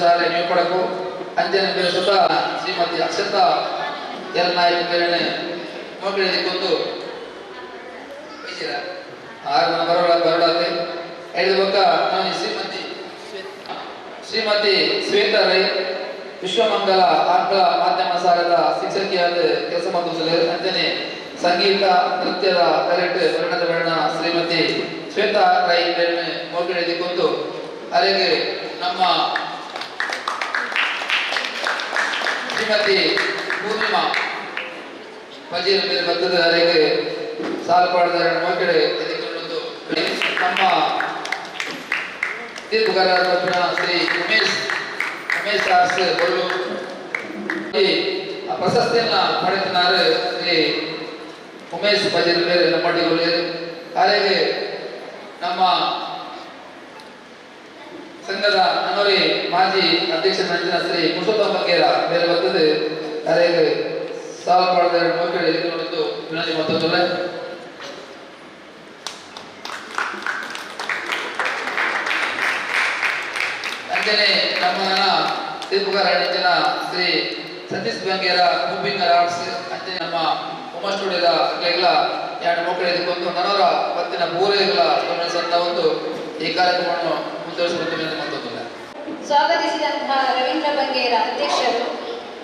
ಹಿರಿಯ ನೀವು ನ್ಯೂಪಡಕು ಅಂಜನೆ ಬೆಳೆಸುತ್ತ ಶ್ರೀಮತಿ ಅಕ್ಷತಾ ಎಲ್ ನಾಯಕ್ ಬೇರೆ ಮಕ್ಕಳು ಎದುಕೊಂಡು ಆರು ಜನ ಬರೋಳ ಬರೋಡಾತೆ ಐದು ಬಕ್ಕ ನಾನು ಶ್ರೀಮತಿ. ಶ್ರೀಮತಿ ಶ್ವೇತಾ ರೈ, ವಿಶ್ವಮಂಗಲ ಆಂಗ್ಲ ಮಾಧ್ಯಮ ಸಾಲದ ಶಿಕ್ಷಕಿಯಾದ ಕೆಲಸ ಮಾಡುತ್ತಿದ್ದಾರೆ ಅಂಜನೆ ಸಂಗೀತ, ನೃತ್ಯದ ಕರೆಕ್ಟ್ ವರ್ಣದ ವರ್ಣ ಶ್ರೀಮತಿ ಶ್ವೇತಾ ರೈ ಮೋಟರ್ ಕೊಂದು ಅಲ್ಲಿಗೆ ನಮ್ಮ ಶ್ರೀಮತಿ ಪೂರ್ಣಿಮಾ. ಪಜೀರ್ ಮೇಲೆ ಬಂದದ ಅರೆಗೆ ಸಾಲು ಪಾಡದ ಮಕ್ಕಳು ಎದುಕೊಂಡು ನಮ್ಮ ತೀರ್ಪುಗಾರರಾದ ಶ್ರೀ ಉಮೇಶ್ ಉಮೇಶ್ ಆರ್ಸ್ ಅವರು ಈ ಪ್ರಶಸ್ತಿಯನ್ನ ಪಡೆದಿದ್ದಾರೆ ಶ್ರೀ ಉಮೇಶ್ ಬಜೀರ್ ಬೇರೆ ನಮ್ಮೊಟ್ಟಿಗೆ ಹಾಗೆ ನಮ್ಮ ಸಂಘದ ಅನೋರಿ ಮಾಜಿ ಅಧ್ಯಕ್ಷರಾದ ಶ್ರೀ ಪುರುಷೋತ್ತಮ ಬಗ್ಗೇರ ಮೇಲೆ ಬರ್ತದೆ ಹಾಗೆ ಸಾಲ ಪಡೆದ ಮಕ್ಕಳು ನೋಡಿದ್ದು ವಿನಂತಿ ಮತ್ತೊಂದಲ್ಲ ಅಂಜನೆ ನಮ್ಮನ ತೀರ್ಪುಗಾರ ಅಂಜನ ಶ್ರೀ ಸತೀಶ್ ಬಂಗೇರ ಮೂಪಿಂಗರ್ ಆರ್ಟ್ಸ್ ಅಂಜನೆ ನಮ್ಮ ಉಮಾ ಸ್ಟುಡಿಯೋದ ಅಕ್ಲೆಗಳ ಎರಡು ಮಕ್ಕಳು ಎದುಕೊಂಡು ನನ್ನವರ ಪತ್ತಿನ ಪೂರೈಗಳ ಗಮನಿಸಿದಂತಹ ಒಂದು ಈ ಕಾರ್ಯಕ್ರಮವನ್ನು ಮುಂದುವರಿಸಬೇಕು ಎಂದು ಸ್ವಾಗತಿಸಿದಂತಹ ರವೀಂದ್ರ ಬಂಗೇರ ಅಧ್ಯಕ್ಷರು,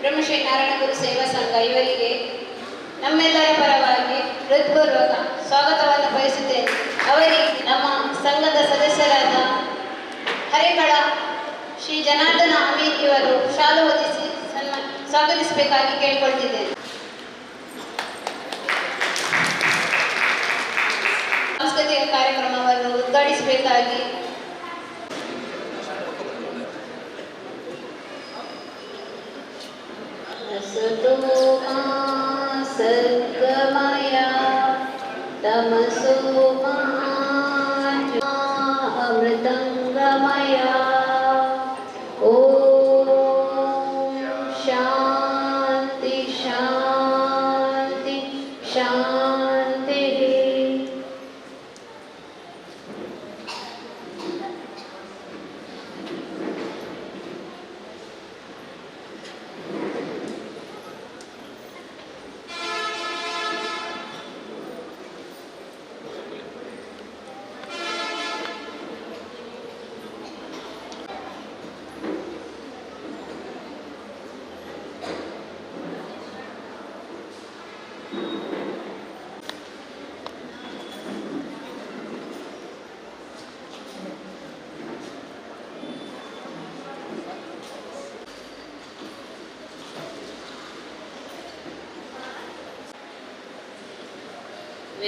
ಬ್ರಹ್ಮಶ್ರೀ ನಾರಾಯಣಗುರು ಸೇವಾ ಸಂಘ, ಇವರಿಗೆ ನಮ್ಮೆಲ್ಲರ ಪರವಾಗಿ ಹೃತ್ಪೂರ್ವಕ ಸ್ವಾಗತವನ್ನು ಬಯಸುತ್ತೇನೆ. ಅವರಿಗೆ ನಮ್ಮ ಸಂಘದ ಸದಸ್ಯರಾದ ಹರೇಕಳ ಶ್ರೀ ಜನಾರ್ದನ ಅಮೀರ್ ಇವರು ಶಾಲು ಹೊದಿಸಿ ಸನ್ಮಾನ ಸ್ವಾಗತಿಸಬೇಕಾಗಿ ಕೇಳಿಕೊಳ್ತಿದ್ದೇನೆ. ಸಂಸ್ಕೃತಿಯ ಕಾರ್ಯಕ್ರಮವನ್ನು ಉದ್ಘಾಟಿಸಬೇಕಾಗಿ. ಸತು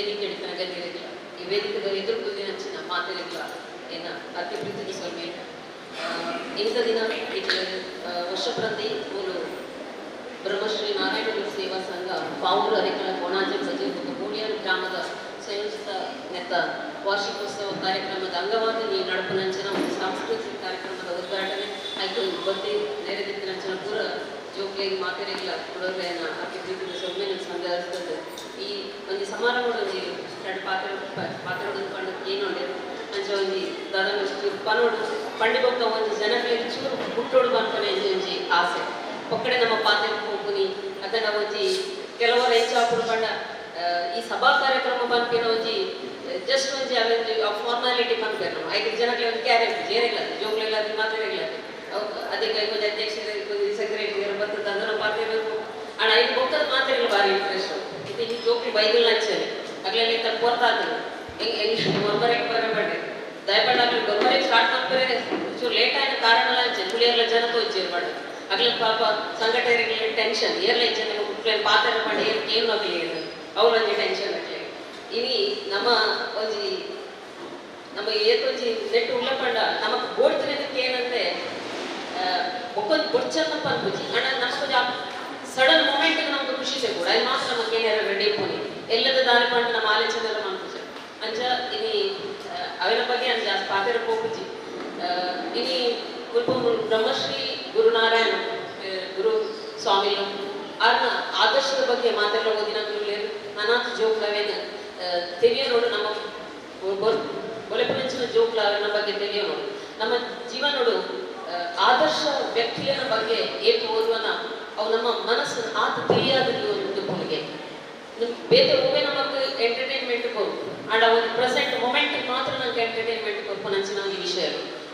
ವೇದಿಕೆ ಹಿಡಿತನ ಗಣ್ಯರಿಲ್ಲ ಈ ವೇದಿಕೆದ ಎದುರು ದಿನಂಚಿನ ಏನ? ಅತಿ ಸ್ವಾಮಿ ಇಂಥ ದಿನ ವರ್ಷಪ್ರತಿ ವರ್ಷ ಪ್ರತಿ ಮೂಲು ಬ್ರಹ್ಮಶ್ರೀ ನಾರಾಯಣ ಸೇವಾ ಸಂಘ ಪಾವೂರು ಅರೆಕಲ ಕೋಣಾಜಿ ಮತ್ತು ಕೋಡಿಯಾರು ಗ್ರಾಮದ ಸಂಯುಕ್ತ ನೆತ್ತ ವಾರ್ಷಿಕೋತ್ಸವ ಕಾರ್ಯಕ್ರಮದ ಅಂಗವಾಗಿ ಈ ನಡಪನಂಚಿನ ಒಂದು ಸಾಂಸ್ಕೃತಿಕ ಕಾರ್ಯಕ್ರಮದ ಉದ್ಘಾಟನೆ ಆಯ್ತು. ಬಂದಿ ನೆರೆದಿತ್ತಿನಂಚಿನ ಪೂರ ಜೋಕ್ಲಿಗೆ ಮಾತೆರೆಗ್ಲ ಕೊಡೋರೆಯನ್ನ ಅತಿ ಪ್ರೀತಿ ಸೊಮ್ಮೆನ ಸಂದರ್ಭದಲ್ಲಿ ಈ ಒಂದು ಸಮಾರಂಭದಲ್ಲಿ ಎರಡು ಪಾತ್ರ ಪಾತ್ರ ಅಂದ್ಕೊಂಡು ಏನು ನೋಡಿದ್ರು ಅಂಚ ಒಂದು ದಾದ ಪನೋಡು ಪಂಡಿಗೊಕ್ಕ ಒಂದು ಜನಕ್ಕೆ ಚೂರು ಹುಟ್ಟೋಡು ಮಾಡ್ತಾನೆ ಎಂಜಿ ಆಸೆ. ಒಕ್ಕಡೆ ನಮ್ಮ ಪಾತ್ರ ಹೋಗುನಿ ಅದನ್ನ ಒಂಜಿ ಕೆಲವರು ಹೆಚ್ಚು ಪಂಡ ಈ ಸಭಾ ಕಾರ್ಯಕ್ರಮ ಬಂದ್ಪಿನ ಒಂಜಿ ಜಸ್ಟ್ ಒಂಜಿ ಆ ಫಾರ್ಮಾಲಿಟಿ ಬಂದ್ಪೇರು ನಾವು ಐದು ಜನಕ್ಕೆ ಒಂದು ಕ್ಯಾರೆಕ್ಟ್ ಏನಿಲ್ಲ ಜೋಗ್ಲಿಲ್ಲ ಮಾತ್ರ ಇರಲಿಲ್ಲ ಅದಕ್ಕೆ ಒಂದು ಅಧ್ಯಕ್ಷರು ಸೆಕ್ರೆಟರಿ ಬರ್ತದೆ ಅದನ್ನು ಪಾತಿರಬೇಕು ಅಣ್ಣ ಐದು ಬೊಕ್ಕದ ಮಾತ್ರ ಭಾರಿ ಇಂಟ್ರೆಸ್ಟ್ ಇದು ಈ ಜೋಕ್ಲಿ ಬೈಬಲ್ ಹಂಚಲಿ ಅಗ್ಲಲ್ಲಿ ತ ಕೊರ್ತಾತದೆ ಹೆಂಗ್ ಹೆಂಗ್ ಗೊರ್ಮರೆಗೆ ಬರಬೇಡ್ರಿ ದಯಪಡ ಆಗ್ಲಿ ಗೊರ್ಮರೆಗೆ ಸ್ಟಾರ್ಟ್ ಮಾಡ್ತಾರೆ? ಚೂರು ಲೇಟ್ ಆಯ್ತು ಕಾರಣ ಹಂಚೆ ಕುಳಿಯರ್ಲ ಜನ ತೋಚಿ ಮಾಡ ಅಗ್ಲ ಪಾಪ ಸಂಘಟನೆಗೆ ಟೆನ್ಷನ್ ಏರ್ಲ ಜನ ಕುಟ್ಲೆ ಪಾತ್ರ ಮಾಡಿ ಏನ್ ಏನು ಆಗ್ಲಿ ಅವ್ರು ಒಂಜಿ ಟೆನ್ಷನ್ ಆಗ್ಲಿ ಇನಿ ನಮ್ಮ ಒಂಜಿ ನಮ್ಮ ಏತೊಂಜಿ ನೆಟ್ ಉಳ್ಳಪಂಡ ನಮಕ್ ಬೋಡ್ತಿರೋದಕ್ಕೆ ಏನಂದ್ರೆ ಒಕ್ಕೊಂದು ಬೊಚ್ಚನ್ನಪ್ಪ ಅನ್ಪುಜಿ ಅಣ್ಣ ನಮ್ಗೊಂದು ಸಡನ್ ಸಿಗ್ಬೋದು ಅಲ್ಲಿ ಮಾತ್ರ ನಮಗೆ ಏನಾರ ರೆಡಿ ಪೋನಿ ಎಲ್ಲದ ದಾರಿ ಪಂಡ ನಮ್ಮ ಆಲೋಚನೆ ಎಲ್ಲ ಮಾಡ್ಪುಜ ಅಂಚ ಇನಿ ಅವಿನ ಬಗ್ಗೆ ಅಂಚ ಜಾಸ್ತಿ ಪಾತ್ರ ಹೋಗುಜಿ ಇನಿ ಗುರು ಬ್ರಹ್ಮಶ್ರೀ ಗುರುನಾರಾಯಣ ಗುರು ಸ್ವಾಮಿಲು ಆರ್ನ ಆದರ್ಶದ ಬಗ್ಗೆ ಮಾತೆಲ್ಲ ಓದಿನ ಗುರುಲೇರು ಅನಾಥ ಜೋಕ್ಲವೇನ ತೆರಿಯ ನೋಡು ನಮ್ಮ ಒಲೆಪನೆಂಚಿನ ಜೋಕ್ಲನ ಬಗ್ಗೆ ತೆರಿಯ ನೋಡು. ನಮ್ಮ ಜೀವನೋಡು ಆದರ್ಶ ವ್ಯಕ್ತಿಯನ ಬಗ್ಗೆ ಏತು ಓದುವನ ಅವು ನಮ್ಮ ಮನಸ್ಸು ಆತ ತಿಳಿಯಾದಲ್ಲಿ ಒಂದು ಪುಲಿಗೆ ಬೇತೆ ಒಮ್ಮೆ ನಮಗೆ ಎಂಟರ್ಟೈನ್ಮೆಂಟ್ ಕೊರು ಆಂಡ್ ಒಂದು ಪ್ರೆಸೆಂಟ್ ಮೊಮೆಂಟ್ ಮಾತ್ರ ನನಗೆ ಎಂಟರ್ಟೈನ್ಮೆಂಟ್ ಕೊಟ್ಟು ನಂಚಿನ ಒಂದು ವಿಷಯ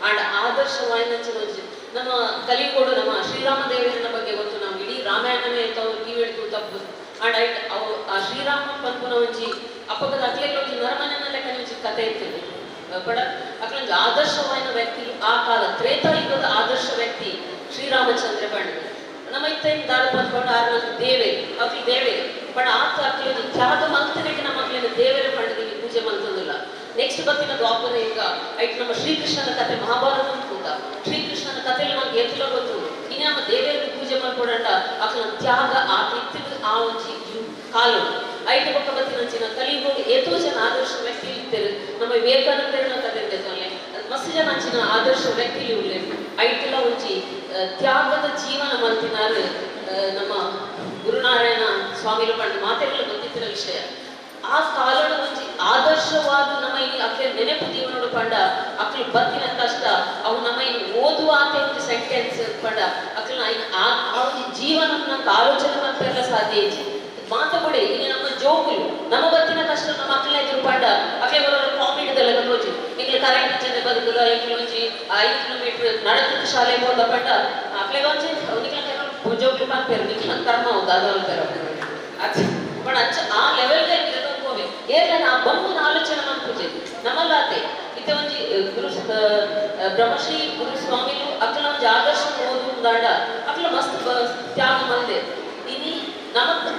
ಅಂಡ್ ಆದರ್ಶವಾಯಿ ನಂಚಿನ ಒಂದು ನಮ್ಮ ಕಲಿಕೋಡು ನಮ್ಮ ಶ್ರೀರಾಮ ದೇವರನ ಬಗ್ಗೆ ಗೊತ್ತು ನಾವು ಇಡೀ ರಾಮಾಯಣನೇ ಅಂತ ಅವ್ರು ಕಿವಿಡ್ತು ತಪ್ಪು. ಆಂಡ್ ಐಟ್ ಅವು ಆ ಶ್ರೀರಾಮ ಪಂಪುನ ಒಂಜಿ ಅಪ್ಪಗದ ಅಕ್ಲೆಲ್ಲ ಒಂಜಿ ನರಮನೆನ ಲೆಕ್ಕ ಒಂಜಿ ಕತೆ ಇರ್ತದೆ. ಬಡ ಅಕ್ಲೊಂದು ಆದರ್ಶವಾಯಿನ ವ್ಯಕ್ತಿ, ಆ ಕಾಲ ತ್ರೇತಾಯುಗದ ಆದರ್ಶ ವ್ಯಕ್ತಿ ಶ್ರೀರಾಮಚಂದ್ರ ಪಂಡ ನಮ್ಮ ಇತ್ತೇನು ದಾದ ಬಂದ್ಕೊಂಡು ಆರು ದೇವೆ ಅಕ್ಲಿ ದೇವೆ ಬಟ್ ಆತ ಅಕ್ಲಿಗೆ ತ್ಯಾಗ ಮಲ್ತನೆಗೆ ನಮ್ಮ ಅಕ್ಲಿನ ದೇವರ ಪಂಡದಿಗೆ ಪೂಜೆ ಮಲ್ತಂದಿಲ್ಲ ನೆಕ್ಸ್ಟ್ ಬರ್ತಿನ ದ್ವಾಪರ ಈಗ ಐಟ್ ನಮ್ಮ ಶ್ರೀಕೃಷ್ಣನ ಕತೆ ಮಹಾಭಾರತ ಅಂತ ಕೂತ ಶ್ರೀಕೃಷ್ಣನ ಕಥೆಯಲ್ಲಿ ನಮ್ಗೆ ಎತ್ತಲ ಗೊತ್ತು ಇನ್ನು ನಮ್ಮ ದೇವರಿಗೆ ಪೂಜೆ ಮಾಡ್ಕೊಡಂಡ ಅಕ್ಲ ತ್ಯಾಗ ಆ ತಿತ್ತಿದ ಆ ಒಂಜಿ ಕಾಲು ಐದು ಪಕ್ಕ ಬತ್ತಿನಂಚಿನ ಕಲಿಗೋಡು ಏತೋ ಜನ ಆದರ್ಶ ವ್ಯಕ್ತಿ ಇರ್ತಾರೆ ನಮ್ಮ ವಿವೇಕಾನಂದರನ ಕತೆ ಇರ್ತೈತೆ ಮಸ್ತ್ ಜನ ಅಂಚಿನ ಆದರ್ಶ ವ್ಯಕ್ತಿ ಉಳ್ಳೆ ಐಟೆಲ್ಲ ಒಂಜಿ ಆ, ತ್ಯಾಗದ ಜೀವನ ಮಲ್ತಿನಾರು ನಮ್ಮ ಗುರುನಾರಾಯಣ ಸ್ವಾಮಿಗಳು ಪಂಡ ಮಾತೆಲ್ಲ ಗೊತ್ತಿತ್ತಿನ ವಿಷಯ. ಆ ಕಾಲದ ಒಂಜಿ ಆದರ್ಶವಾದ ನಮ್ಮ ಇಲ್ಲಿ ಅಕ್ಲೆ ನೆನಪು ಜೀವನೋಡು ಪಂಡ ಅಕ್ಲು ಬತ್ತಿನ ಕಷ್ಟ, ಅವು ನಮ್ಮ ಇಲ್ಲಿ ಓದುವ ಅಂತ ಒಂದು ಸೆಂಟೆನ್ಸ್ ಪಂಡ ಅಕ್ಲ ಆ ಒಂದು ಜೀವನ ಆಲೋಚನೆ ಮಾಡ್ತಾ ಸಾಧ್ಯ ಮಾತು ಕೊಡಿ. ಇಲ್ಲಿ ನಮ್ಮ ಜೋಕುಲು, ನಮ್ಮ ಬತ್ತಿನ ಕಷ್ಟ, ನಮ್ಮ ಮಕ್ಕಳೇ ತಿರುಪಾಡ ಅಕೇವಲ ಕಾಮಿಡಿದೆಲ್ಲ ನೋಡಿ ಇಲ್ಲಿ ಕರೆಂಟ್ ಚೆಂದ ಬದುಕು ಐದು ಕಿಲೋಮೀಟ್ರ್ ಐದು ಕಿಲೋಮೀಟ್ರ್ ನಡೆದ ಶಾಲೆ ಹೋದ ಪಟ್ಟ ಅಕ್ಕಲೆ ಒಂದು ಜೋಕು ಮಾತು ಪೇರು ನಿಮ್ಮ ಕರ್ಮ ಒಂದು ಅದು ಅಂತ ಅಚ್ಚ, ಆ ಲೆವೆಲ್ಗೆ ಇರ್ತಕ್ಕೋವೆ ಏಕೆ ನಾ ಬಂದು ಆಲೋಚನೆ ಮಾಡಿ ಪೂಜೆ ನಮ್ಮಲ್ಲಾತೆ ಇತ್ತೆ ಒಂಜಿ ಬ್ರಹ್ಮಶ್ರೀ, ಗುರು ಸ್ವಾಮಿಲು ಅಕ್ಕಲ ಒಂಜಿ ಆದರ್ಶ ಓದು, ಉಂದಾಂಡ. ಅಕ್ಕಲ ಮಸ್ತ್ ತ್ಯಾಗ ಮಂದೆ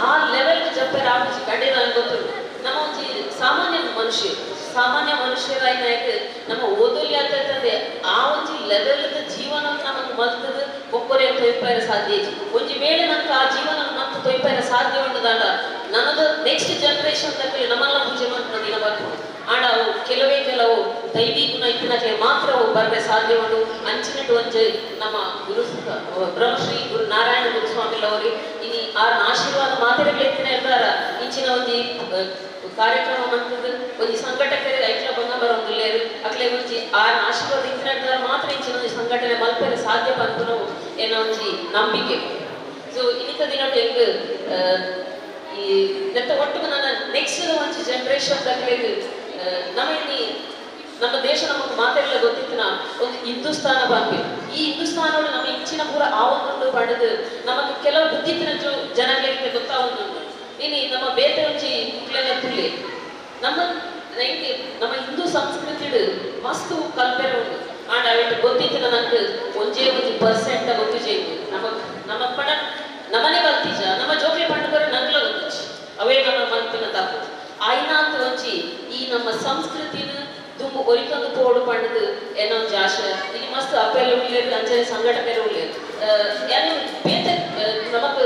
ಆ ಲೆವೆಲ್ ಜಪ್ಪೆ ಆಪುಜಿ ಕಡೆ ನನಗೆ ಗೊತ್ತು ನಮ್ಮ ಒಂಜಿ ಸಾಮಾನ್ಯ ಮನುಷ್ಯ, ಸಾಮಾನ್ಯ ಮನುಷ್ಯರಾಯ್ನಾಯ್ಕ ನಮ್ಮ ಓದೋಲಿ ಅಂತಂದ್ರೆ ಆ ಒಂಜಿ ಲೆವೆಲ್ ಜೀವನ ನಮಗೆ ಮಲ್ತದ ಒಬ್ಬರೇ ತೊಯ್ಪಾರ ಸಾಧ್ಯ ಒಂಜಿ ವೇಳೆ ನಮ್ಗೆ ಆ ಜೀವನ ಮತ್ತೆ ತೊಯ್ಪಾರ ಸಾಧ್ಯ ಉಂಟದಾಂಡ, ನನ್ನದು ನೆಕ್ಸ್ಟ್ ಜನರೇಷನ್ ತಕ್ಕ ನಮ್ಮನ್ನ ಪೂಜೆ ಮಾಡ್ಕೊಂಡು ಬರ್ಬೋದು ಆಂಡ ಅವು ಕೆಲವೇ ಕೆಲವು ದೈವಿ ಗುಣ ಇತ್ತಿನಕ್ಕೆ ಮಾತ್ರ ಅವು ಬರದೆ ಸಾಧ್ಯ ಉಂಟು. ಅಂಚಿನಟ್ಟು ಒಂಜಿ ನಮ್ಮ ಗುರು ಬ್ರಹ್ಮಶ್ರೀ ಗುರು ನಾರಾಯಣ ಗುರುಸ್ವಾಮಿಲ್ ಅವರು ಇನಿ ಆ ಆಶೀರ್ವಾದ ಎತ್ತಿನ ಇರ್ತಾರ ಇಂಚಿನ ಆ, ಕಾರ್ಯಕ್ರಮ ಮಾಡ್ತದೆ ಒಂಜಿ ಸಂಘಟಕರ ಐಕ್ಲ ಬಂದ ಬರೋದಿಲ್ಲೇರು ಅಕ್ಲೆ ಒಂಜಿ ಆ ಆಶೀರ್ವಾದ ಇತ್ತಿನ ಮಾತ್ರ ಇಂಚಿನ ಒಂಜಿ ಸಂಘಟನೆ ಮಲ್ಪರೆ ಸಾಧ್ಯ ಬಂತು ಏನೋ ಒಂಜಿ ನಂಬಿಕೆ. ಸೊ ಇನ್ನಿತ ದಿನ ಹೆಂಗ್ ಈ ನೆತ್ತ ಒಟ್ಟು ನನ್ನ ನೆಕ್ಸ್ಟ್ ಒಂದು ಜನರೇಷನ್ ದಾಖಲೆ ನಮ್ಮ ನಮ್ಮ ದೇಶ ನಮಗೆ ಮಾತೆಲ್ಲ ಗೊತ್ತಿತ್ತಿನ ಒಂದು ಹಿಂದೂಸ್ತಾನ ಬಗ್ಗೆ. ಈ ಹಿಂದೂಸ್ತಾನ ನಮ್ಮ ಇಂಚಿನ ಪೂರ ಆ ಒಂದು ಪಡೆದು ನಮಗೆ ಕೆಲವು ಬುದ್ಧಿತ್ತಿನ ಜನಗಳಿಗೆ ಗೊತ್ತಾ ಒಂದು ಇನ್ನು ನಮ್ಮ ಬೇತೆ ಒಂಚಿ ಮುಕ್ಲೆನ ತುಳ್ಳಿ. ನಮ್ಮ ನಮ್ಮ ಹಿಂದೂ ಸಂಸ್ಕೃತಿಡು ಮಸ್ತ್ ಕಲ್ಪೆರೆ ಉಂಟು. ಆಂಡ್ ಅವೆಟ್ ಗೊತ್ತಿತ್ತಿನ ನನಗೆ ಒಂಜೇ ಒಂದು ಪರ್ಸೆಂಟ್ ಗೊತ್ತಿಜೆ ಇತ್ತು ದುಂಬು ಒರಿಕೊಂದು ಪೋಡು ಪಂಡದು ಏನೋ ಒಂಜಿ ಆಶಯ ಇಲ್ಲಿ ಮಸ್ತ್ ಅಪ್ಪೆಲ್ಲ ಉಳ್ಳೇರು ಅಂಚನೆ ಸಂಘಟಕರು ಉಳ್ಳೇರು ಏನು ಬೇತೆ ನಮಕ್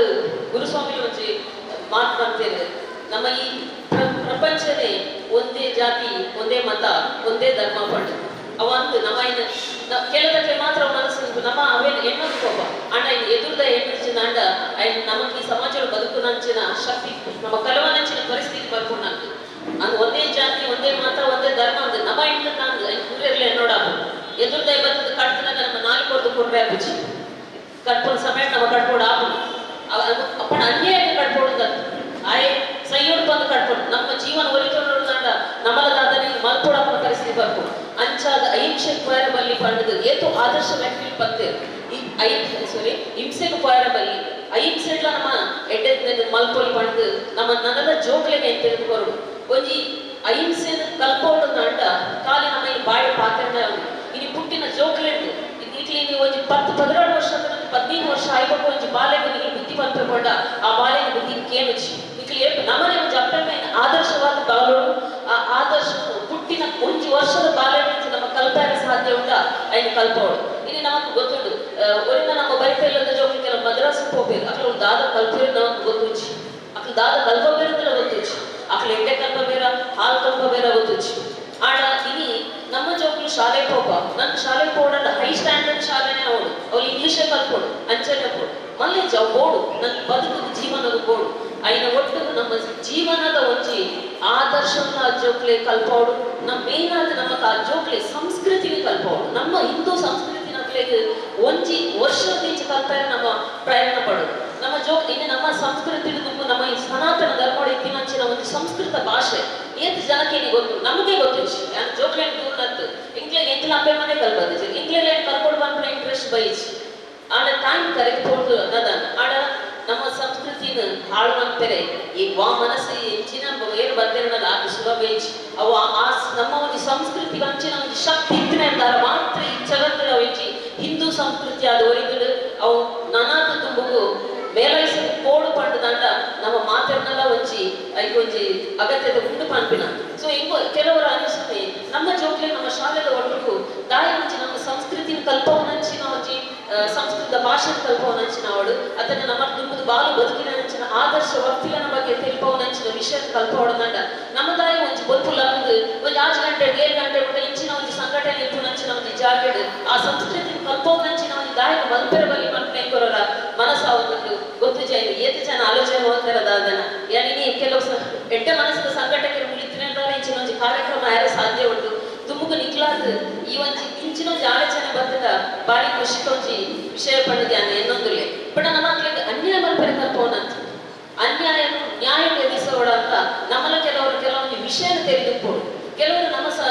ಗುರುಸ್ವಾಮಿ ಒಂಜಿ ಮಾತು ಬಂತೇವೆ ನಮ್ಮ ಈ ಪ್ರ- ಪ್ರಪಂಚನೇ ಒಂದೇ ಜಾತಿ ಒಂದೇ ಮತ ಒಂದೇ ಧರ್ಮ ಪಂಡ ಅವಂದು ನಮ್ಮ ಇನ್ನ ನ- ಕೆಲದಕ್ಕೆ ಮಾತ್ರ ಮನಸ್ಸು ನಮ್ಮ ಅವೇನು ಹೆಣ್ಣು ಕೋಪ ಅಣ್ಣ ಇದು ಎದುರ್ದ ಹೆಣ್ಣಿನ ಅಂಡ ಐನ್ ನಮಗೆ ಈ ಸಮಾಜದ ಬದುಕುನಂಚಿನ ಶಕ್ತಿ ನಮ್ಮ ಕಲವನಂಚಿನ ಪರಿಸ್ಥಿತಿ ಬರ್ಕೊಂಡಂಗೆ ಅಂದ್ ಒಂದೇ ಜಾತಿ, ಒಂದೇ ಮತ, ಒಂದೇ ಧರ್ಮ ಅಂದ್ರೆ ನಮ್ಮ ಹೆಣ್ಣು ನಾನು ಸೂರ್ಯರ್ಲೆ ನೋಡಾಬು ಎದುರ್ದ ಬರ್ತದ ಕಟ್ತಿನಾಗ ನಮ್ಮ ನಾಲ್ಕು ಕೊಡ್ದು ಕೊಡ್ಬೇ ಆಗುಚಿ ಕಟ್ಕೊಂಡು ಸಮೇತ ನಮ್ಮ ಕಟ್ಕೊಂಡು ಆಪು ಅಪ್ಪಣ ಅನ್ಯಾಯ ತಂದು ಆಯ್, ಸಂಯೋಡ್ ಬಂದು ಕಟ್ಕೊಂಡು ನಮ್ಮ ಜೀವನ ಒಲಿಕೊಂಡು ನಮ್ಮಲ ದಾದನೆ ಮಲ್ಕೊಡಪ್ಪ ಪರಿಸ್ಥಿತಿ ಬರ್ಕು ಅಂಚಾದ ಅಹಿಂಸೆ ಪೋಯರ ಬಲ್ಲಿ ಪಂಡದು ಏತು ಆದರ್ಶ ವ್ಯಕ್ತಿ ಪತ್ತೆ ಈ ಐ ಸಾರಿ ಹಿಂಸೆಗೆ ಪೋಯರ ಬಲ್ಲಿ ಅಹಿಂಸೆಡ್ಲ ನಮ್ಮ ಎಡ್ಡೆ ಮಲ್ಪೊಲಿ ಪಂಡದು ನಮ್ಮ ನನದ ಜೋಗ್ಲೆಗೆ ತೆಗೆದುಕೊರು ಒಂಜಿ ಅಹಿಂಸೆನ ಕಲ್ಪೋಡು ಅಂಡ ಕಾಲಿ ನಮ್ಮ ಬಾಯಿ ಪಾತ್ರೆ ಇನಿ ಪುಟ್ಟಿನ ಜೋಕ್ಲೆಟ್ ಇಟ್ಲಿ ನೀವು ಒಂಜಿ ಪತ್ತು ಪದಿನೇಳು ವರ್ಷ ಹದಿನೈದು ವರ್ಷ ಆಯ್ಬೇಕು, ಒಂಜಿ ಬಾಲ್ಯಕ್ಕೆ ನೀವು ಬುದ್ಧಿ ಪಂಪಕೊಂಡ ಆ ಬಾಲ್ಯನ ಬುದ್ಧಿ ಕೇಳುಚಿ ಇಟ್ಲಿ ಏಪ ನಮ್ಮನೆ ಒಂಜಿ ಅಪ್ಪನ ಆದರ್ಶವಾದ ಬಾಲೋಡು ಆ ಆದರ್ಶ ಹುಟ್ಟಿನ ಒಂಜಿ ವರ್ಷದ ಬಾಲ್ಯ ನಮ್ಮ ಕಲ್ಪನೆ ಸಾಧ್ಯ ಉಂಟ ಐನು ಕಲ್ಪೋಡು ಇನ್ನು ನಮಗೆ ಗೊತ್ತುಂಡು ಒರಿನ ನಮ್ಮ ಬರಿತ ಇಲ್ಲದ ಜೋಗಿ ಕೆಲ ಮದ್ರಾಸ್ ಹೋಗ್ಬೇಕು, ಅಕ್ಲ ಒಂದು ದಾದ ಕಲ್ಪಿರೋ ನಮಗೆ ಗೊತ್ತುಚ್ಚಿ ಅಕ್ಲ ದಾದ ಕಲ್ಪ ಬೇರೆ ಅಕ್ಲ ಎಡ್ಡೆ ಕಲ್ಪ ಬೇರ ಹಾಲು ಕಲ್ಪ ಬೇರೆ ಗೊತ್ತುಚ್ಚಿ ಆಡ ಇನಿ ನಮ್ಮ ಜೋಕ್ಲು ಶಾಲೆ ಹೋಗ ನನ್ನ ಶಾಲೆ ಹೋಗಲ್ಲ ಹೈ ಸ್ಟ್ಯಾಂಡರ್ಡ್ ಶಾಲೆನೇ ಅವಳು ಅವಳು ಇಂಗ್ಲಿಷೇ ಕಲ್ತ್ಕೊಡು, ಅಂಚನೆ ಬೋಡು ಮಲ್ಲೆ ಜವ್ ಬೋಡು ನನ್ನ ಬದುಕು ಜೀವನದ ಬೋಡು. ಐನ ಒಟ್ಟು ನಮ್ಮ ಜೀವನದ ಒಂಜಿ ಆದರ್ಶನ ಜೋಕ್ಲೆ ಕಲ್ಪೋಡು. ನಮ್ಮ ಮೇನ್ ಆದ ನಮ್ಮ ಆ ಜೋಕ್ಲೆ ಸಂಸ್ಕೃತಿಗೆ ಕಲ್ಪೋಡು. ನಮ್ಮ ಹಿಂದೂ ಸಂಸ್ಕೃತಿನ ಕ್ಲೆಗ್ ಒಂಜಿ ವರ್ಷದ ಇಂಚ ಕಲ್ತಾರೆ ನಮ್ಮ ಪ್ರಯತ್ನ ಪಡೋದು. ನಮ್ಮ ಜೋಗ ಇನ್ನು ನಮ್ಮ ಸಂಸ್ಕೃತಿ ನಮ್ಮ ಈ ಸನಾತನ ಧರ್ಮೋಡ ಇತ್ತಿನಂಚಿನ ಒಂದು ಸಂಸ್ಕೃತ ಭಾಷೆ. ಏತ್ ಜನಕ್ಕೆ ಗೊತ್ತು? ನಮಗೆ ಗೊತ್ತು ನಾನು ಜೋಕ್ಲೆ ದೂರ ನತ್ತು ಇಂಗ್ಲೆಗ್ ಎಂಕ್ಲ ಮನೆ ಕಲ್ಪದ್ದು ಇಂಗ್ಲೆಂಡ್ ಕರ್ಕೊಂಡು ಬಂದ್ರೆ ಇಂಟ್ರೆಸ್ಟ್ ಬೈಸ್ ಆಡ ಟೈಮ್ ಕರೆಕ್ಟ್ ತೋಡ್ದು ನದ ಆಡ ನಮ್ಮ ಸಂಸ್ಕೃತಿನ ಹಾಳು ಮಾಡ್ತಾರೆ. ಈ ವಾ ಮನಸ್ಸು ಹೆಚ್ಚಿನ ಏನು ಬರ್ತಿರಲ್ಲ ಆ ಸುಲಭ ಅವ ಅವು ಆ- ನಮ್ಮ ಒಂದು ಸಂಸ್ಕೃತಿ ಹಂಚಿನ ಒಂದು ಶಕ್ತಿ ಇತ್ತಿನ ಅಂತಾರ. ಮಾತ್ರ ಈ ಜಗತ್ತಿನ ಹಿಂದೂ ಸಂಸ್ಕೃತಿ ಅದು ಅವು ನಾನಾ ತುಂಬುಗು ಮೇಲೈಸ ಕೋಡು ಪಂಡ ದಂಡ ನಮ್ಮ ಮಾತನ್ನೆಲ್ಲ ಒಂಚಿ ಐಕ್ ಒಂಜಿ ಅಗತ್ಯದ ಉಂಡು ಪಂಪಿನ ಸೊ ಇಂಗು ಕೆಲವರು ಅನಿಸುತ್ತೆ ನಮ್ಮ ಜೋಕ್ಲೆ, ನಮ್ಮ ಶಾಲೆದ ಒಟ್ಟುಕು ದಾಯ ಮುಂಚೆ ನಮ್ಮ ಸಂಸ್ಕೃತಿ ಕಲ್ಪವನಂಚಿ ಒಂಜಿ ಸಂಸ್ಕೃತ ಭಾಷೆ ಕಲ್ಪವನಂಚಿನ ಅವಳು, ಅದನ್ನ ನಮ್ಮ ಬಾಲು ಬದುಕಿನ ನಂಚಿನ ಆದರ್ಶ ವಕ್ತಿಲನ ಬಗ್ಗೆ ತಿಳ್ಪವನಂಚಿನ ವಿಷಯ ಕಲ್ಪವಡದಂಡ ನಮ್ಮ ದಾಯ ಒಂಜಿ ಬದುಕುಲ ಒಂದು ಒಂದು ಆರು ಗಂಟೆ, ಏಳು ಗಂಟೆ ಇಂಚಿನ ಒಂದು ಸಂಘಟನೆ ಇಟ್ಟು ನಂಚಿನ ಒಂದು ಆ ಸಂಸ್ಕೃತಿ ಕಲ್ಪವನಂಚಿನ ಒಂದು ದಾಯ ಮಲ್ಪೆರ ಬಲಿ ಮಲ್ಪನೆ ಮನಸ್ಸು ಮನಸ್ಸ ಗೊತ್ತು ಜನ ಏತ ಜನ ಆಲೋಚನೆ ಹೋಗ್ತಾರ ಅದನ್ನ ಯಾನಿ ಕೆಲವು ಎಡ್ಡೆ ಮನಸ್ಸಿನ ಸಂಘಟಕರು ಮುಳಿತಿನ ಇಂಚಿನ ಕಾರ್ಯಕ್ರಮ ಯಾರ ಸಾಧ್ಯ ಉಂಟು. ತುಮುಕು ನಿಕ್ಲಾದ್ ಈ ಒಂದು ಇಂಚಿನ ಆಲೋಚನೆ ಬರ್ತದ ಬಾರಿ ಖುಷಿ ಒಂಜಿ ವಿಷಯ ಪಡೆದ ಅನ್ನ ಇನ್ನೊಂದುಲೆ ಬಟ್ ನಮ್ಮ ಮಕ್ಕಳಿಗೆ ಅನ್ಯಾಯ ಮಲ್ಪೆರ ಕಲ್ಪವನಂತ ಅನ್ಯಾಯ ನ್ಯಾಯ ಎದಿಸೋಡ ಅಂತ ನಮ್ಮಲ್ಲ ಕೆಲವರು ಕೆಲವೊಂದು ವಿಷಯ ತೆಗೆದುಕೊಂಡು ಕೆಲವರು ನಮ್ಮ ಸ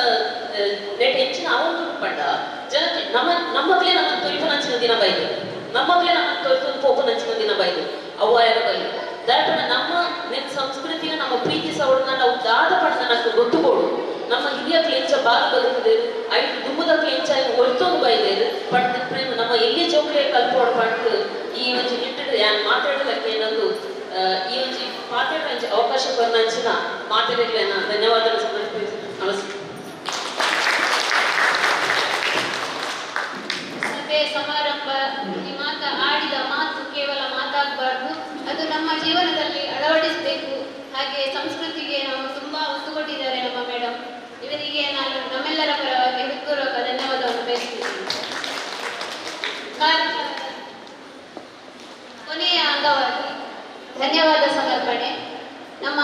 ನೆಟ್ ಹೆಚ್ಚಿನ ಅವನು ಪಂಡ ಜನಕ್ಕೆ ನಮ್ಮ ನಮ್ಮಗ್ಲೇ ನಮ್ಮ ತುರಿಪು ನಂಚಿನ ದಿನ ಬೈದು ನಮ್ಮಗ್ಲೇ ನಮ್ಮ ತೊರಿಪು ಪೋಪು ದಿನ ಬೈದು ಅವ್ವ ಬಲ್ಲಿ ದಯಪಡ ನಮ್ಮ ನಿನ್ನ ಸಂಸ್ಕೃತಿಯ, ನಮ್ಮ ಪ್ರೀತಿಸೋಡನ್ನ ನಾವು ದಾದ ಪಡೆದ ನನಗೆ ಗೊತ್ತುಕೋಡು ನಮ್ಮ ಹಿರಿಯ ಎಂಚ ಬಾಲ ಬದುಕುದೇರು ಐದು ದುಮ್ಮದ ಎಂಚ ಒರ್ತೊಂದು ಬೈದೇರು ಬಟ್ ಪ್ರೇಮ, ನಮ್ಮ ಎಲ್ಲಿ ಜೋಕ್ಲೆ ಕಲ್ಪೋಡು ಪಂಡು ಈ ಒಂಜಿ ನಿಟ್ಟಿಡು ಯಾನ್ ಮಾತಾಡಲಕ್ಕೆ ಏನೊಂದು ಈ ಒಂಜಿ ಮಾತಾಡ ಅವಕಾಶ ಬರ್ನಂಚಿನ ಮಾತಾಡಲಿಕ್ಕೆ ನಾನು ಧನ್ಯವಾದಗಳು ಸಮರ್ಪಿಸಿ ನಮಸ್ಕಾರ ಸಭೆ ಸಮಾರಂಭ ಈ ಮಾತ ಆಡಿದ ಮಾತು ಕೇವಲ ಮಾತಾಗಬಾರ್ದು ಅದು ನಮ್ಮ ಜೀವನದಲ್ಲಿ ಅಳವಡಿಸಬೇಕು ಹಾಗೆ ಸಂಸ್ಕೃತಿಗೆ ನಾವು ತುಂಬಾ ಒತ್ತು ಕೊಟ್ಟಿದ್ದಾರೆ ನಮ್ಮ ಮೇಡಮ್ ಇವರಿಗೆ ನಾನು ನಮ್ಮೆಲ್ಲರ ಪರವಾಗಿ ಹೃತ್ಪೂರ್ವಕ ಧನ್ಯವಾದವನ್ನು ಬಯಸುತ್ತೇನೆ ಕಾರ್ಯಕ್ರಮದ ಕೊನೆಯ ಅಂಗವಾಗಿ ಧನ್ಯವಾದ ಸಮರ್ಪಣೆ ನಮ್ಮ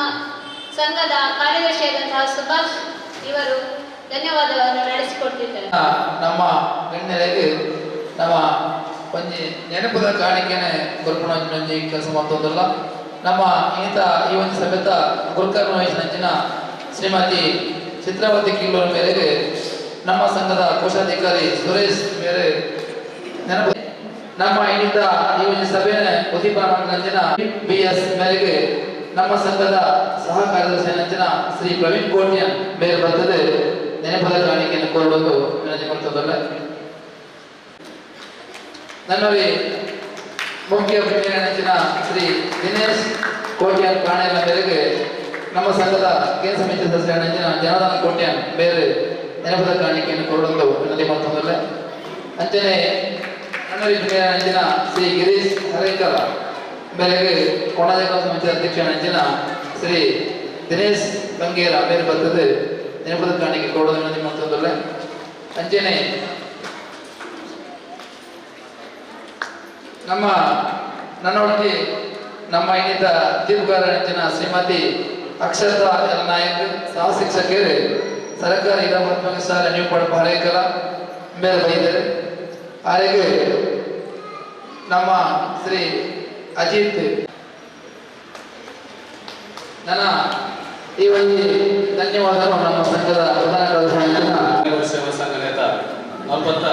ಸಂಘದ ಕಾರ್ಯದರ್ಶಿಯಾದಂತಹ ಸುಭಾಷ್ ಇವರು ಧನ್ಯವಾದವನ್ನು ನಡೆಸಿಕೊಟ್ಟಿದ್ದಾರೆ ಆ, ನಮ್ಮ ಗಣ್ಯರಿಗೆ ನಮ್ಮ ಒಂಜಿ ನೆನಪದ ಕಾಣಿಕೆನೆ ಗುರುಪುಣ ಒಂಜಿ ಕೆಲಸ ಮಾಡ್ತೋದಲ್ಲ ನಮ್ಮ ಈತ ಈ ಒಂದು ಸಮೇತ ವಹಿಸಿನ ಶ್ರೀಮತಿ ಚಿತ್ರಾವತಿ ಕಿಲ್ಲೂರ ಮೇರೆಗೆ ನಮ್ಮ ಸಂಘದ ಕೋಶಾಧಿಕಾರಿ ಸುರೇಶ್ ಮೇರೆ ನೆನಪು. ನಮ್ಮ ಇನಿತ ಈ ಒಂದು ಸಭೆಯನ್ನೇ ಉದ್ದೀಪನ ನಂಚಿನ ಬಿ ಎಸ್ ಮೇರೆಗೆ ನಮ್ಮ ಸಂಘದ ಸಹ ಕಾರ್ಯದರ್ಶಿ ನಂಚಿನ ಶ್ರೀ ಪ್ರವೀಣ್ ಕೋಟ್ಯನ್ ಬೇರೆ ಬರ್ತದೆ. ನೆನಪದ ಕಾಣಿಕೆಯನ್ನು ಕೊಡುವುದು ವಿನಂತಿ ಮಾಡ್ತದಲ್ಲ ನನ್ನಲ್ಲಿ ಮುಖ್ಯ ನೆಚ್ಚಿನ ಶ್ರೀ ದಿನೇಶ್ ಕೋಟ್ಯಾನ್ ಕಾಣೆಯ ಮೇರೆಗೆ ನಮ್ಮ ಸಂಘದ ಕೇಂದ್ರ ಸಮಿತಿ ಸದಸ್ಯ ನೆಚ್ಚಿನ ಜನಾರ್ದನ ಕೋಟ್ಯಾನ್ ಬೇರೆ ನೆನಪದ ಕಾಣಿಕೆಯನ್ನು ಕೊಡುವುದು ನನಗೆ ಮಾಡ್ತದಲ್ಲ ಅಂಚನೆ ನನ್ನಲ್ಲಿ ನೆಚ್ಚಿನ ಶ್ರೀ ಗಿರೀಶ್ ಹರೇಕರ ಮೇರೆಗೆ ಕೊಣಾಜಕ ಸಮಿತಿ ಅಧ್ಯಕ್ಷ ನೆಚ್ಚಿನ ಶ್ರೀ ದಿನೇಶ್ ಬಂಗೇರ ಬೇರೆ ಬರ್ತದೆ. ನೆನಪದ ಕಾಣಿಕೆ ಕೊಡೋದನ್ನ ನಿಮ್ಮಂಥದ್ದಲ್ಲ ಅಂಜನೆ. ನಮ್ಮ ನನ್ನೊಳಗೆ ನಮ್ಮ ಇನ್ನಿತ ತೀರ್ಪುಗಾರ ಅಂಜನ ಶ್ರೀಮತಿ ಅಕ್ಷರದ ನಾಯಕ ಸಹ ಶಿಕ್ಷಕಿಯರು. ಸರ್ಕಾರ ಹಿರಿಯ ಮತ್ತು ಸಾಲ ನೀವು ಪಡಪ ಹರೇಕಲ ಮೇಲೆ ಬಂದಿದ್ದಾರೆ ಹಾಗೆ ನಮ್ಮ ಶ್ರೀ ಅಜಿತ್, ನನ್ನ ಈ ಒಂದು ಧನ್ಯವಾದಗಳು ನಮ್ಮ ಸಂಘದ ಪ್ರಧಾನ ಕಾರ್ಯದರ್ಶಿ ಸಂಘ ನೇತ ನಲ್ವತ್ತ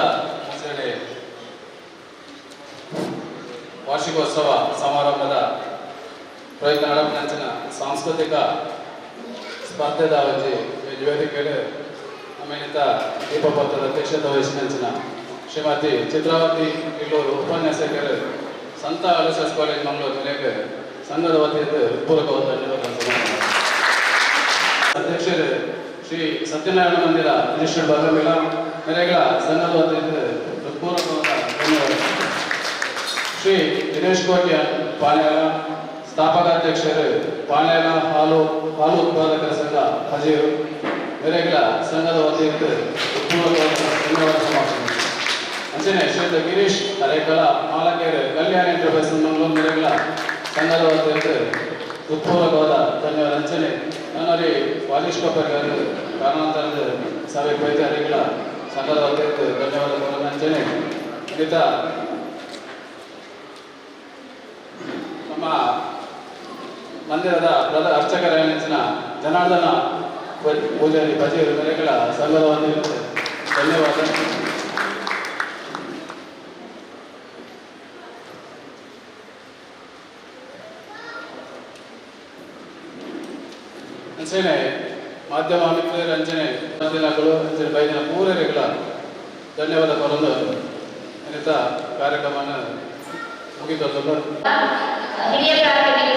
ವಾರ್ಷಿಕೋತ್ಸವ ಸಮಾರಂಭದ ಪ್ರಯುಕ್ತ ನಡಪನಂಚಿನ ಸಾಂಸ್ಕೃತಿಕ ಸ್ಪರ್ಧೆದ ಒಂಜಿ ವೇದಿಕೆಯಲ್ಲಿ ಆಮೇಲಿಂದ ದೀಪಪತ್ರದ ಅಧ್ಯಕ್ಷತೆ ವಹಿಸಿನಂಚಿನ ಶ್ರೀಮತಿ ಚಿತ್ರಾವತಿ ಇಲ್ಲೂರು ಉಪನ್ಯಾಸಕರು ಸಂತ ಅಲೋಸಸ್ ಕಾಲೇಜ್ ಮಂಗಳೂರು ನಿಲಯಕ್ಕೆ ಸಂಘದ ವತಿಯಿಂದ ಪೂರಕವಾದ ಧನ್ಯವಾದ ಅಧ್ಯಕ್ಷರು, ಶ್ರೀ ಸತ್ಯನಾರಾಯಣ ಮಂದಿರ ರಿಜಿಸ್ಟರ್ಡ್ ಭಾಗಮಿಲ ಸಂಘದ ವತಿಯಿಂದ ಹೃತ್ಪೂರ್ವಕವಾದ ಧನ್ಯವಾದ ಶ್ರೀ ದಿನೇಶ್ ಕೋಟ್ಯ ಸ್ಥಾಪಕ ಸ್ಥಾಪಕಾಧ್ಯಕ್ಷರು ಪಾಳ್ಯಾಳ ಹಾಲು ಹಾಲು ಉತ್ಪಾದಕರ ಸಂಘ ಹಜೀರು ನೆಲೆಗಳ ಸಂಘದ ವತಿಯಿಂದ ಹೃತ್ಪೂರ್ವಕವಾದ ಧನ್ಯವಾದ ಸಮಾವೇಶ ಅಂಚನೆ ಶ್ರೀಯುತ ಗಿರೀಶ್ ಅರೇಕಲ ಮಾಲಕೇರು, ಕಲ್ಯಾಣ ಎಂಟರ್ಪ್ರೈಸ್ ಮಂಗಳೂರು ನೆರೆಗಳ ಸಂಘದ ವತಿಯಿಂದ ಹೃತ್ಪೂರ್ವಕವಾದ ಧನ್ಯವಾದ. ಅಂಚನೆ ನನ್ನಲ್ಲಿ ವಾಗೀಶ್ ಕೊಪ್ಪರ್ గారు ಕಾರಣಾಂತರದ ಸಭೆ ವೈದ್ಯರಿಗಳ ಸಂಘದ ವತಿಯಿಂದ ಧನ್ಯವಾದ ಕೋರಲು ಅಂಚನೆ ಮಿಗತಾ ನಮ್ಮ ಮಂದಿರದ ಪ್ರಧ ಅರ್ಚಕರಾಗಿನ ಜನಾರ್ದನ ಪೂ- ಪೂಜಾರಿ ಭಜೀರು ಮೇರೆಗಳ ಸಂಘದ ವತಿಯಿಂದ ಧನ್ಯವಾದ ಅಂಚನೆ ಮಾಧ್ಯಮ ಮಿತ್ರರ ಅಂಚನೆ ದಿನಗಳು ಅಂಚನೆ ಬೈದಿನ ಪೂರೈಗಳ ಧನ್ಯವಾದ ಕೊರಲು ಅನಿತ ಕಾರ್ಯಕ್ರಮನ ಮುಗಿದದ್ದು ಹಿರಿಯ ಪ್ರಾಥಮಿಕ